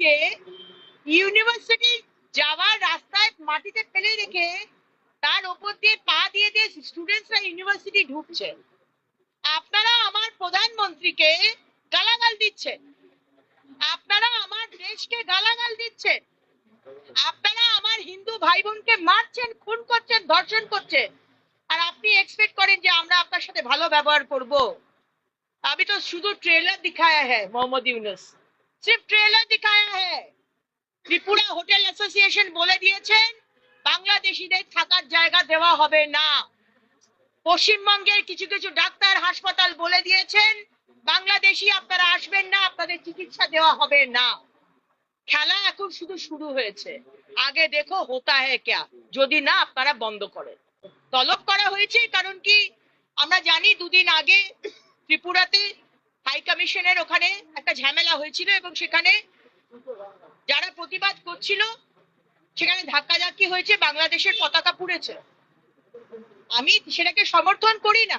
থেকে ইউনিভার্সিটি যাওয়ার রাস্তায় মাটিতে ফেলে রেখে তার উপর দিয়ে পা দিয়ে দিয়ে স্টুডেন্টসরা ইউনিভার্সিটি ঢুকছে। আপনারা আমার প্রধানমন্ত্রীকে গালাগাল দিচ্ছেন। আপনারা আমার দেশকে গালাগাল দিচ্ছেন। আপনারা আমার হিন্দু ভাই বোনকে মারছেন, খুন করছেন, ধর্ষণ করছেন। আর আপনি এক্সপেক্ট করেন যে আমরা আপনার সাথে ভালো ব্যবহার করব। আমি তো শুধু ট্রেলার দিখায়া হ্যাঁ মোহাম্মদ ইউনুস। सिर्फ ट्रेलर दिखाया है ত্রিপুরা হোটেল অ্যাসোসিয়েশন বলে দিয়েছেন বাংলাদেশিদের থাকার জায়গা দেওয়া হবে না পশ্চিমবঙ্গের কিছু কিছু ডাক্তার হাসপাতাল বলে দিয়েছেন বাংলাদেশি আপনারা আসবেন না আপনাদের চিকিৎসা দেওয়া হবে না খেলা এখন শুধু শুরু হয়েছে আগে দেখো হোতা হ্যায় ক্যা যদি না আপনারা বন্ধ করেন তলব করা হয়েছে কারণ কি আমরা জানি দুদিন আগে ত্রিপুরাতে হাই কমিশনের ওখানে একটা ঝামেলা হয়েছিল এবং সেখানে যারা প্রতিবাদ করছিল, সেখানে ধাক্কাধাক্কি হয়েছে, বাংলাদেশের পতাকা পুড়েছে। আমি সেটাকে সমর্থন করি না।